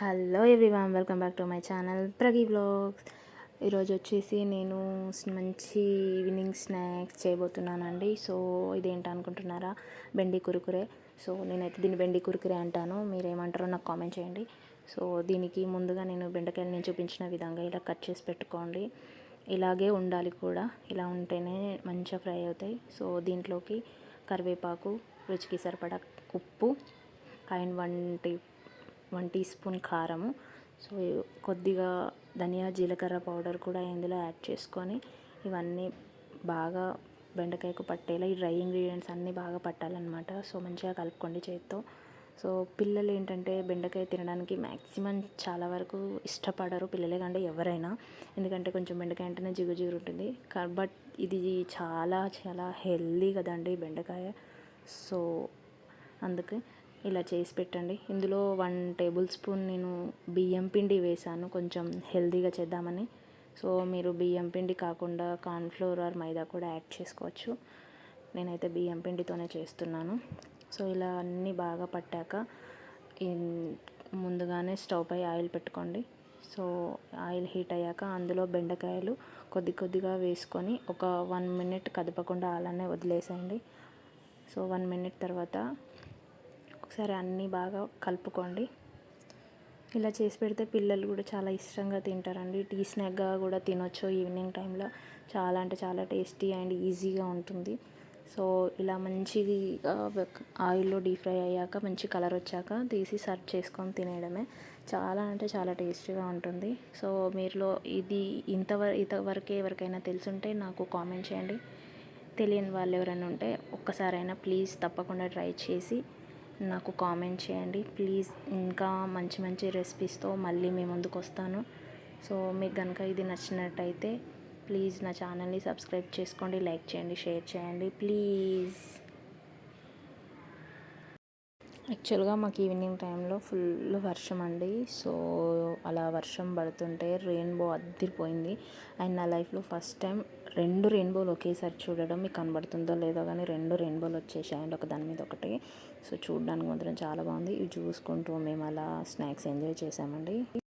Hello everyone welcome back to my channel Pragi blogs. ఈరోజు వచ్చేసి నేను మంచి ఈవినింగ్ స్నాక్స్ చేయబోతున్నానండి. సో ఇదేంటి అనుకుంటున్నారా? బెండి కురుకురే. సో నేనైతే దీన్ని బెండి కురుకురే అంటాను. మీరేమంటారో నాకు కామెంట్ చేయండి. సో దీనికి ముందుగా నేను బెండకాయలు నేను చూపించిన విధంగా ఇలా కట్ చేసి పెట్టుకోండి. ఇలాగే ఉండాలి కూడా. ఇలా ఉంటేనే మంచిగా ఫ్రై అవుతాయి. సో దీంట్లోకి కరివేపాకు రుచికి సరిపడా ఉప్పు and one tea one teaspoon కారము. సో కొద్దిగా ధనియా జీలకర్ర పౌడర్ కూడా ఇందులో యాడ్ చేసుకొని ఇవన్నీ బాగా బెండకాయకు పట్టేలా ఈ డ్రై ఇంగ్రీడియంట్స్ అన్నీ బాగా పట్టాలన్నమాట. సో మంచిగా కలుపుకోండి చేత్తో. సో పిల్లలు ఏంటంటే బెండకాయ తినడానికి మ్యాక్సిమం చాలా వరకు ఇష్టపడరు పిల్లలే కంటే ఎవరైనా. ఎందుకంటే కొంచెం బెండకాయ అంటేనే జిగురు జిగురు ఉంటుంది. కా- బట్ ఇది చాలా చాలా హెల్దీ కదండి బెండకాయ. సో అందుకే ఇలా చేసి పెట్టండి. ఇందులో వన్ టేబుల్ స్పూన్ నేను బియ్యం పిండి వేసాను కొంచెం హెల్దీగా చేద్దామని. సో మీరు బియ్యం పిండి కాకుండా కార్న్ఫ్లోర్ ఆర్ మైదా కూడా యాడ్ చేసుకోవచ్చు. నేనైతే బియ్యం పిండితోనే చేస్తున్నాను. సో ఇలా అన్నీ బాగా పట్టాక ముందుగానే స్టవ్ పై ఆయిల్ పెట్టుకోండి. సో ఆయిల్ హీట్ అయ్యాక అందులో బెండకాయలు కొద్ది కొద్దిగా వేసుకొని ఒక వన్ మినిట్ కదపకుండా అలానే వదిలేసేయండి. సో వన్ మినిట్ తర్వాత ఒకసారి అన్నీ బాగా కలుపుకోండి. ఇలా చేసి పెడితే పిల్లలు కూడా చాలా ఇష్టంగా తింటారండి. టీ స్నాక్గా కూడా తినొచ్చు ఈవినింగ్ టైంలో. చాలా అంటే చాలా టేస్టీ అండ్ ఈజీగా ఉంటుంది. సో ఇలా మంచిగా ఆయిల్లో డీప్ ఫ్రై అయ్యాక మంచి కలర్ వచ్చాక తీసి సర్వ్ చేసుకొని తినేయడమే. చాలా అంటే చాలా టేస్టీగా ఉంటుంది. సో మీరులో ఇది ఇంతవర ఇంతవరకే ఎవరికైనా తెలుసుంటే నాకు కామెంట్ చేయండి. తెలియని వాళ్ళు ఎవరైనా ఉంటే ఒక్కసారైనా ప్లీజ్ తప్పకుండా ట్రై చేసి నాకు కామెంట్ చేయండి. ప్లీజ్ ఇంకా మంచి మంచి రెసిపీస్తో మళ్ళీ మీ ముందుకు వస్తాను. సో మీకు కనుక ఇది నచ్చినట్టయితే ప్లీజ్ నా ఛానల్ని సబ్స్క్రైబ్ చేసుకోండి లైక్ చేయండి షేర్ చేయండి. ప్లీజ్. యాక్చువల్గా మాకు ఈవినింగ్ టైంలో ఫుల్ వర్షం అండి. సో అలా వర్షం పడుతుంటే రెయిన్బో అద్దరిపోయింది అండ్ నా లైఫ్లో ఫస్ట్ టైం రెండు రెయిన్బోలు ఒకేసారి చూడడం మీకు కనబడుతుందో లేదో కానీ రెండు రెయిన్బోలు వచ్చేసాయి అండి ఒక దాని మీద ఒకటి. సో చూడడానికి మాత్రం చాలా బాగుంది. ఇవి చూసుకుంటూ మేము అలా స్నాక్స్ ఎంజాయ్ చేసామండి.